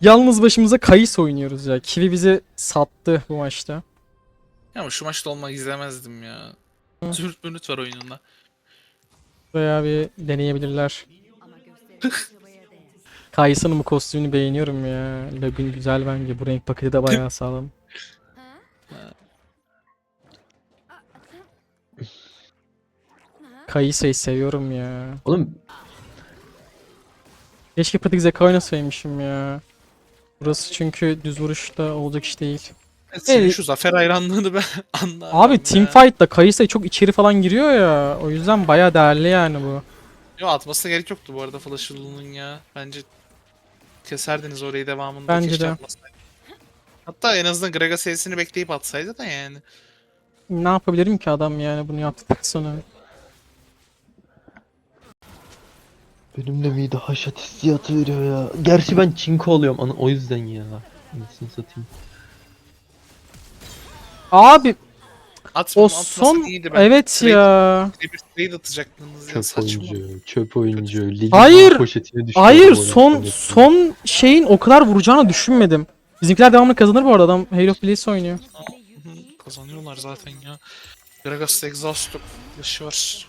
Yalnız başımıza kayıs oynuyoruz ya. Kivi bizi sattı bu maçta. Ya ama şu maçta olmak izlemezdim ya. Zürt bürüt var oyununda. Buraya bir deneyebilirler. Kayısının bu kostümünü beğeniyorum ya. Login güzel bence. Bu renk paketi de bayağı sağlam. Kayısayı seviyorum ya. Oğlum Keşke pratik zeka oynasaymışım ya. Burası çünkü düz vuruşta olacak iş değil. Senin Evet. şu zafer hayranlığını ben anlarım Abi teamfight'ta Kayısay çok içeri falan giriyor ya. O yüzden bayağı değerli yani bu. Yo atmasına gerek yoktu bu arada Flash'ın ya. Bence keserdiniz orayı devamında. Bence keşke de. atmasaydı. Hatta en azından Graga serisini bekleyip atsaydı da yani. Ne yapabilirim ki adam yani bunu yaptıktan sonra. Benim de mide haşat hissiyatı veriyor ya. Gerçi ben çinko oluyorum ana o yüzden ya. Anasını satayım. Abi Atma, o son iyiydi ben. evet Trade- ya. Bir trade atacaktınız ya Çöp saçma. oyuncu, çöp oyuncu, ligin Hayır, poşetine düştü. Hayır son son şeyin o kadar vuracağını düşünmedim. Bizimkiler devamlı kazanır bu arada adam Halo of Blades oynuyor. Hı, Kazanıyorlar zaten ya. Gragas'ta exhaust yok. Flash'ı var.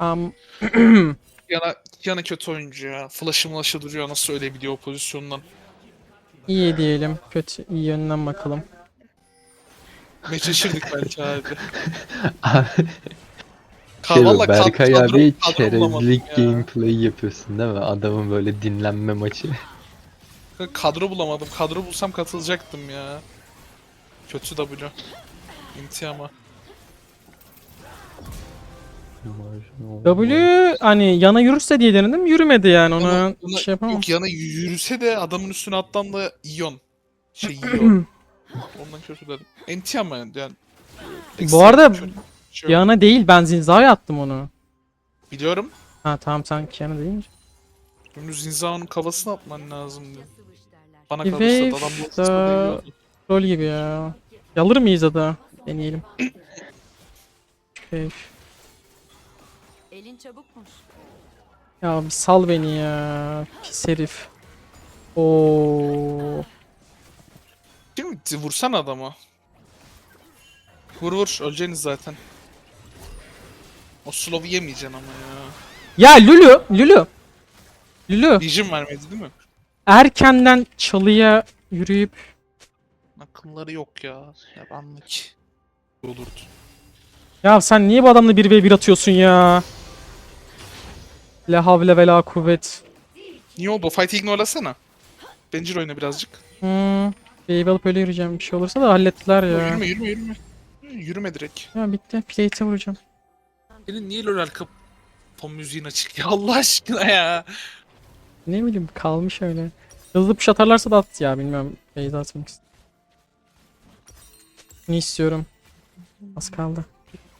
Um, Yana, yana kötü oyuncu ya. Flash'ı flash'ı duruyor nasıl ölebiliyor o pozisyondan. iyi diyelim. Kötü iyi yönden bakalım. Meçleşirdik belki abi. Ka- Şey vallahi bu, Berkay kadro- abi kadro bulamadım çerezlik ya. gameplay yapıyorsun değil mi? Adamın böyle dinlenme maçı. Kadro bulamadım. Kadro bulsam katılacaktım ya. Kötü W. İnti ama. W hani yana yürürse diye denedim yürümedi yani ona yana- şey yapamam. Yok yana yürüse de adamın üstüne attan da iyon. Şey iyon. Ondan kötü dedim. Enti ama yani. Bu arada Şöyle- şöyle- yana değil ben Zinza'ya attım onu. Biliyorum. Ha tamam sen yana deyince. Şimdi Zinza'nın kafasına atman lazımdı. Bana Bir kalırsa da adam bu da- kısmı değiyordu. Rol gibi ya. Alır mıyız ada? Deneyelim. Okay. Elin çabukmuş. Ya bir sal beni ya. Pis herif. Oo. Şimdi vursana adama. Vur vur öleceğiniz zaten. O slow'u yemeyeceksin ama ya. Ya Lulu, Lulu. Lulu Vision vermedi değil mi? erkenden çalıya yürüyüp Akılları yok ya. Yabanlık. Olurdu. ya sen niye bu adamla 1v1 atıyorsun ya? La havle ve la kuvvet. Niye oldu? Fight'i ignorelasana. Bencil oyna birazcık. Hmm. Wave alıp öyle yürüyeceğim. Bir şey olursa da hallettiler ya. Yürüme yürüme yürüme. Yürüme direkt. Ya bitti. Plate'e vuracağım. Senin niye LoL arka fon müziğin açık ya Allah aşkına ya. Ne bileyim kalmış öyle. Hızlı push atarlarsa da at ya bilmiyorum. Base atmak istiyorum. Ne istiyorum? Az kaldı.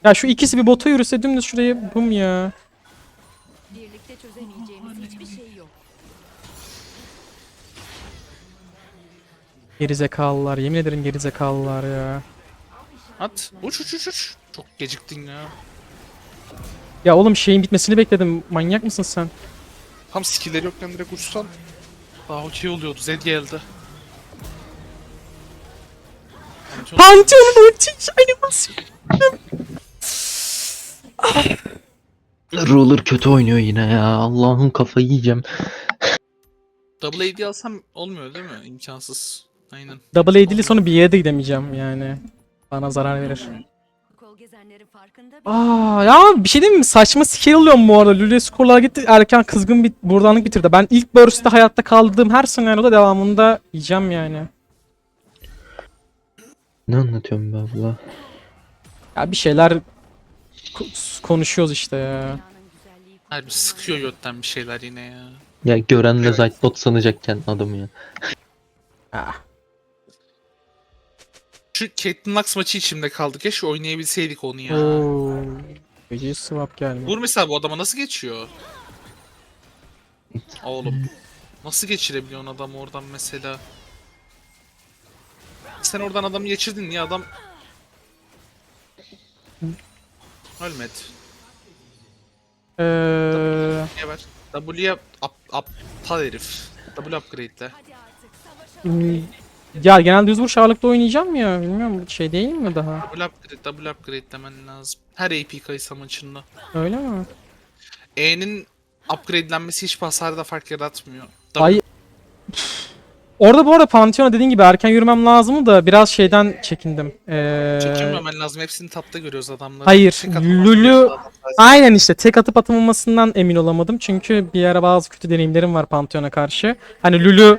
Ya şu ikisi bir bota yürüse dümdüz şuraya bum ya. Çözemeyeceğimiz hiçbir şey yok. Gerizekalılar. Yemin ederim gerizekalılar ya. At. Uç uç uç uç. Çok geciktin ya. Ya oğlum şeyin bitmesini bekledim. Manyak mısın sen? Tam skill'leri yokken direkt uçsan. Daha okey oluyordu. Zed geldi. Çok- Pantheon'un ulti animasyon. Ruler kötü oynuyor yine ya. Allah'ım kafayı yiyeceğim. Double AD alsam olmuyor değil mi? İmkansız. Aynen. Double AD'li sonra bir yere de gidemeyeceğim yani. Bana zarar verir. Kol gezenlerin farkında bir Aa ya bir şey diyeyim mi? Saçma skill alıyorum bu arada. Lüle skorlar gitti. Erken kızgın bir buradanlık bitirdi. Ben ilk burst'te hayatta kaldığım her senaryoda devamında yiyeceğim yani. Ne anlatıyorum ben abla? Ya bir şeyler konuşuyoruz işte ya. Harbi sıkıyor götten bir şeyler yine ya. Ya gören de Evet. Zaytbot sanacakken adamı ya. Ah. Şu Caitlyn Lux maçı içimde kaldı. Keşke oynayabilseydik onu ya. Oo. Gece swap geldi. Vur mesela bu adama nasıl geçiyor? Oğlum. Nasıl geçirebiliyorsun adamı oradan mesela? Sen oradan adamı geçirdin niye adam... Ölmedi. Ee, Niye ver? W'ye up, aptal herif. W upgrade'le. Savaş Hmm, Ya genelde düz vuruş ağırlıklı oynayacağım ya. Bilmiyorum şey değil mi daha? Double upgrade, double upgrade demen lazım. Her AP kayısa maçında. Öyle mi? E'nin upgradelenmesi hiçbir hasarda fark yaratmıyor. Double Ay Orada bu arada Pantheon'a dediğin gibi erken yürümem lazımdı da biraz şeyden çekindim. Ee, Çekilmemen lazım. Hepsini tapta görüyoruz adamları. Hayır, Lulu-. Aynen işte tek atıp atamamasından emin olamadım. Çünkü bir ara bazı kötü deneyimlerim var Pantheon'a karşı. Hani Lulu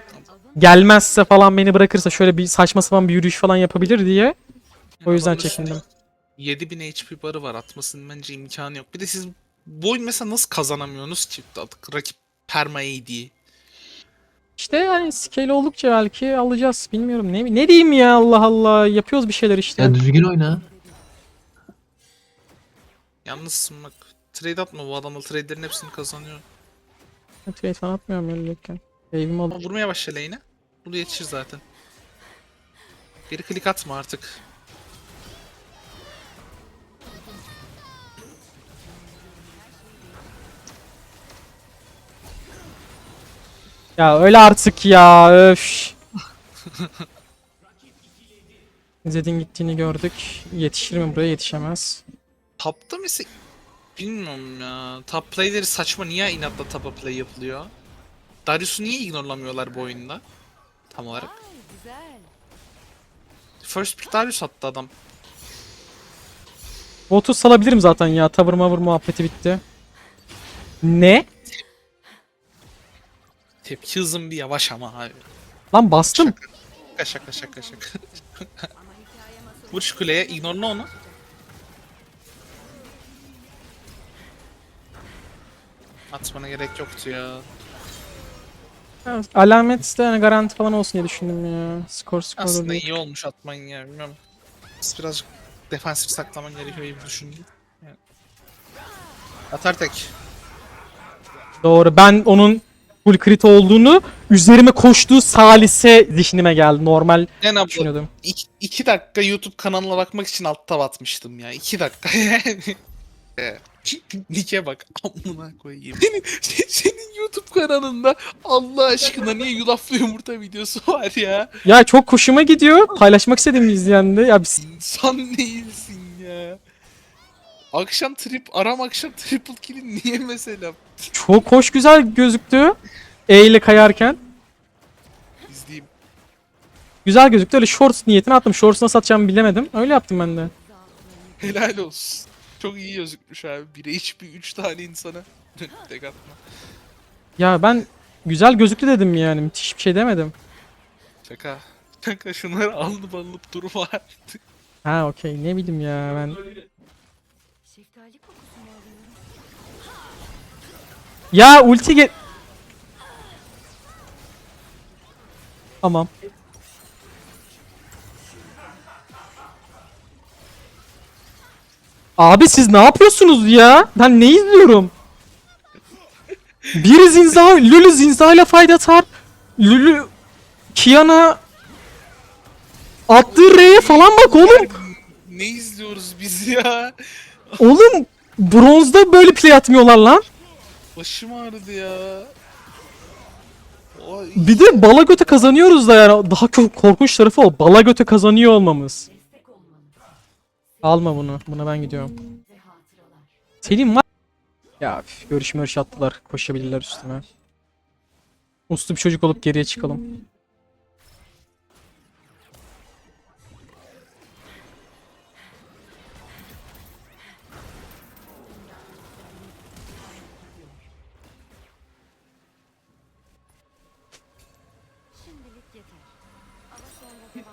gelmezse falan beni bırakırsa şöyle bir saçma sapan bir yürüyüş falan yapabilir diye. O yüzden üstünde çekindim. 7000 HP barı var atmasının bence imkanı yok. Bir de siz bu oyun mesela nasıl kazanamıyorsunuz ki rakip perma AD? İşte yani scale oldukça belki alacağız. Bilmiyorum ne ne diyeyim ya Allah Allah. Yapıyoruz bir şeyler işte. Ya düzgün oyna. Yalnız bak trade atma bu adamlar trade'lerin hepsini kazanıyor. Trade falan atmıyorum öyleyken. Wave'imi Ama alıp. vurmaya başla lane'e. Bunu yetişir zaten. Geri klik atma artık. Ya öyle artık ya öf. Zed'in gittiğini gördük. Yetişir mi buraya yetişemez. Tapta mesela bilmiyorum ya. Top playleri saçma niye inatla tapa play yapılıyor? Darius'u niye ignorlamıyorlar bu oyunda? Tam olarak. First pick Darius attı adam. Botu salabilirim zaten ya. Tavır mavır muhabbeti bitti. Ne? Tepki hızım bir yavaş ama abi. Lan bastım. Şaka şaka şaka şaka. Vur şu kuleye, ignorla onu. Atmana gerek yoktu ya. Alamet de yani garanti falan olsun diye düşündüm ya. Skor skor Aslında değil. iyi olmuş atman ya bilmiyorum. Biz birazcık defansif saklaman gerekiyor gibi düşündüm. Yani. Atar tek. Doğru. Ben onun full crit olduğunu üzerime koştuğu salise zihnime geldi. Normal En abla düşünüyordum. iki, iki dakika YouTube kanalına bakmak için alt tab atmıştım ya. İki dakika yani. Nike bak amına koyayım. Senin, senin YouTube kanalında Allah aşkına niye yulaflı yumurta videosu var ya? Ya çok hoşuma gidiyor. Paylaşmak istedim izleyen de. Ya biz İnsan ya. Akşam trip, aram akşam triple kill'in niye mesela? çok hoş güzel gözüktü. E ile kayarken. İzleyeyim. Güzel gözüktü. Öyle shorts niyetine attım. Shorts nasıl atacağımı bilemedim. Öyle yaptım ben de. Helal olsun. Çok iyi gözükmüş abi. Bire hiçbir üç tane insana tek atma. Ya ben güzel gözüktü dedim yani. Müthiş bir şey demedim. Şaka. Şaka şunları alınıp alınıp durma artık. Ha okey. Ne bileyim ya ben. Şeftali kokusu mu alıyorum? Ya ulti ge... Tamam. Abi siz ne yapıyorsunuz ya? Ben ne izliyorum? Biri Zinza, Lulu Zinza ile fight atar. Lulu Kiana attığı R'ye falan bak oğlum. Ne izliyoruz biz ya? Oğlum bronzda böyle play atmıyorlar lan. Başım ağrıdı ya. Ay, Bir de bala göte kazanıyoruz da yani daha çok korkunç tarafı o. Bala göte kazanıyor olmamız. Alma bunu. Buna ben gidiyorum. Senin var. Ya üf, görüş mörüş attılar. Koşabilirler üstüme. Uslu bir çocuk olup geriye çıkalım.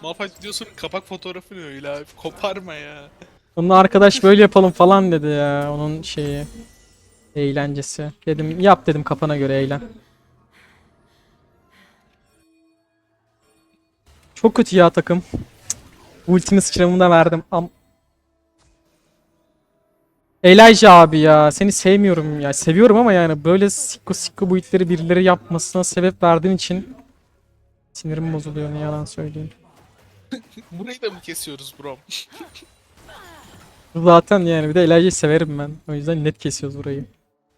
Malphite videosunun kapak fotoğrafı ne öyle abi? Koparma ya. Onun arkadaş böyle yapalım falan dedi ya. Onun şeyi. Eğlencesi. Dedim yap dedim kafana göre eğlen. Çok kötü ya takım. Ultimi sıçramını da verdim. Am Elijah abi ya seni sevmiyorum ya. Seviyorum ama yani böyle sikko sikko bu itleri birileri yapmasına sebep verdiğin için sinirim bozuluyor ne yalan söyleyeyim. Burayı da mı kesiyoruz bro? Zaten yani bir de Elijah'ı severim ben. O yüzden net kesiyoruz burayı.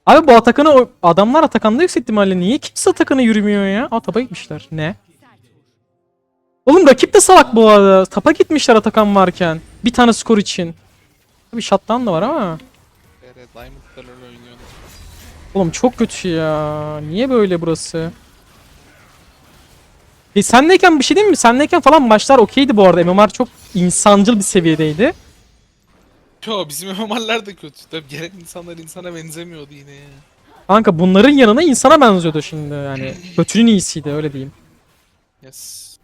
Abi bu Atakan'ı adamlar Atakan'da yüksek ihtimalle niye kimse Atakan'a yürümüyor ya? Aa taba gitmişler. Ne? Oğlum rakip de salak bu arada. Tapa gitmişler Atakan varken. Bir tane skor için. Bir shutdown da var ama. Evet. Oğlum çok kötü ya. Niye böyle burası? E sendeyken bir şey değil mi? Sendeyken falan maçlar okeydi bu arada. MMR çok insancıl bir seviyedeydi. Yo bizim MMR'ler de kötü. Tabii gelen insanlar insana benzemiyordu yine ya. Kanka bunların yanına insana benziyordu şimdi yani. Kötünün iyisiydi öyle diyeyim. Yes.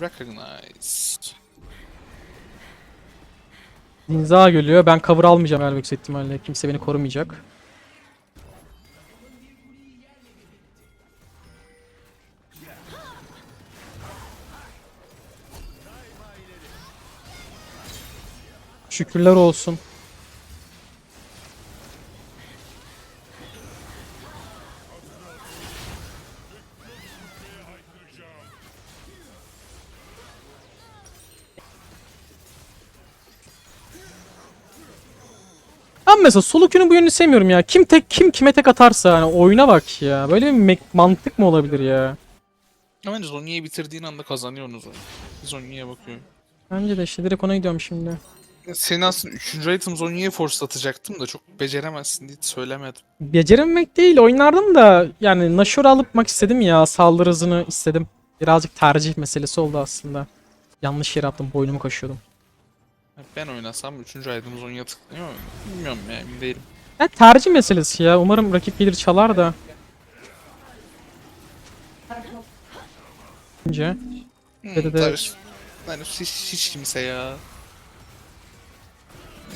Recognize. Zinza geliyor. Ben cover almayacağım galiba yüksek ihtimalle. Kimse beni korumayacak. Şükürler olsun. Ben mesela Solukünün bu yönünü sevmiyorum ya. Kim tek kim kime tek atarsa hani oyuna bak ya. Böyle bir mantık mı olabilir ya? Ama bence Zonya'yı bitirdiğin anda kazanıyorsunuz oyunu. Zonya'ya bakıyorum. Bence de işte direkt ona gidiyorum şimdi. Seni aslında 3. item Zonya'ya force atacaktım da çok beceremezsin diye söylemedim. Becerememek değil oynardım da yani Nashor alıpmak istedim ya. Saldırı hızını istedim. Birazcık tercih meselesi oldu aslında. Yanlış yere attım boynumu kaşıyordum. Ben oynasam 3. item Zonya tıklanıyor mu? Bilmiyorum ya emin değilim. Ya tercih meselesi ya. Umarım rakip gelir çalar da. Bence. Hmm, evet. tabii. Yani hiç, hiç kimse ya.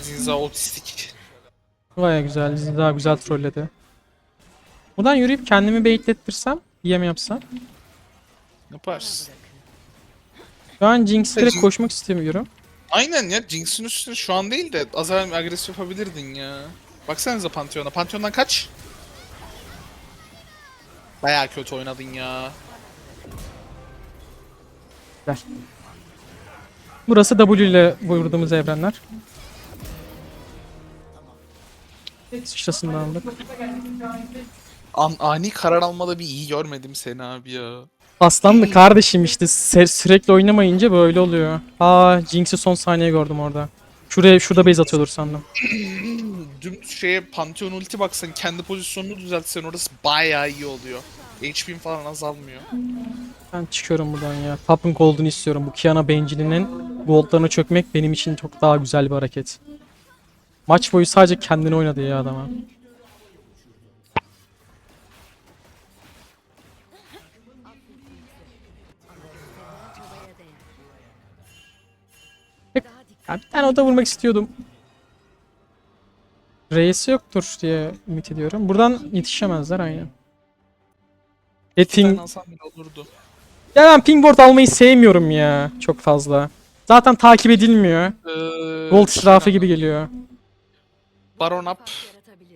Zinza otistik. Baya güzel. Daha güzel trolledi. Buradan yürüyüp kendimi baitlettirsem, yem yapsam. Yaparsın. Şu an Jinx'e direkt koşmak istemiyorum. Aynen ya Jinx'in üstüne şu an değil de az evvel agresif yapabilirdin ya. Baksanıza Pantheon'a. Pantheon'dan kaç? Baya kötü oynadın ya. Burası W ile vurduğumuz evrenler. Sıçrasını aldık. An ani karar almada bir iyi görmedim seni abi ya. Aslanlı kardeşim işte sürekli oynamayınca böyle oluyor. Aa Jinx'i son saniye gördüm orada. Şuraya şurada base atıyordur sandım. Dümdüz şeye Pantheon ulti baksan kendi pozisyonunu düzeltsen orası baya iyi oluyor. HP'm falan azalmıyor. Ben çıkıyorum buradan ya. Tap'ın gold'unu istiyorum. Bu Kiana bencilinin gold'larına çökmek benim için çok daha güzel bir hareket. Maç boyu sadece kendini oynadı ya adama. Ya bir tane oda vurmak istiyordum. Reis'i yoktur diye ümit ediyorum. Buradan yetişemezler aynen. E, olurdu. Ya ben pingboard almayı sevmiyorum ya çok fazla. Zaten takip edilmiyor. Ee, Gold israfı gibi geliyor. Baron up.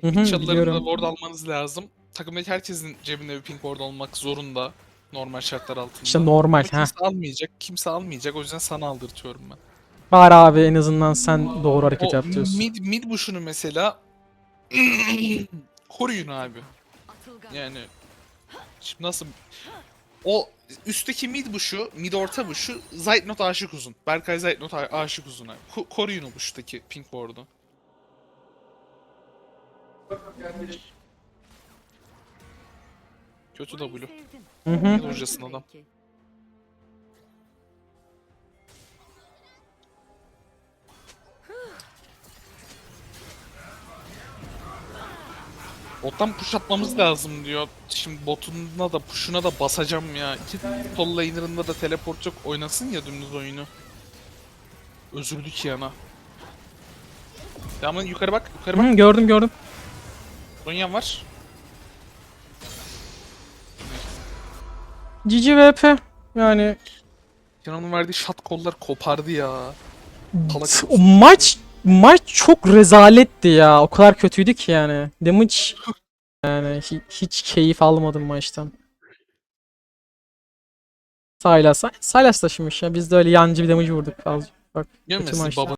Hı hı, biliyorum. ward almanız lazım. Takımdaki herkesin cebinde bir pink ward olmak zorunda. Normal şartlar altında. İşte normal Ama ha. Kimse almayacak. Kimse almayacak. O yüzden sana aldırtıyorum ben. Bari abi en azından sen doğru hareket O yap diyorsun. mid, mid bush'unu mesela koruyun abi. Yani şimdi nasıl o üstteki mid bush'u, mid orta bush'u Zaytnot aşık uzun. Berkay Zaytnot a- aşık uzun abi. Ko- koruyun o bush'taki pink ward'u. Kötü W. Hı hı. Hocasın adam. Bottan push atmamız lazım diyor. Şimdi botuna da push'una da basacağım ya. İki sol laner'ında da teleport yok. Oynasın ya dümdüz oyunu. Özürdük yana. Ya ama yukarı bak, yukarı bak. Hı, gördüm gördüm. Zonya var. GG VP. Yani Kenan'ın verdiği shot kollar kopardı ya. Salak o maç maç çok rezaletti ya. O kadar kötüydü ki yani. Damage yani hi- hiç keyif almadım maçtan. Sylas. Sylas taşımış ya. Biz de öyle yancı bir damage vurduk fazla. Bak kötü maçta. baba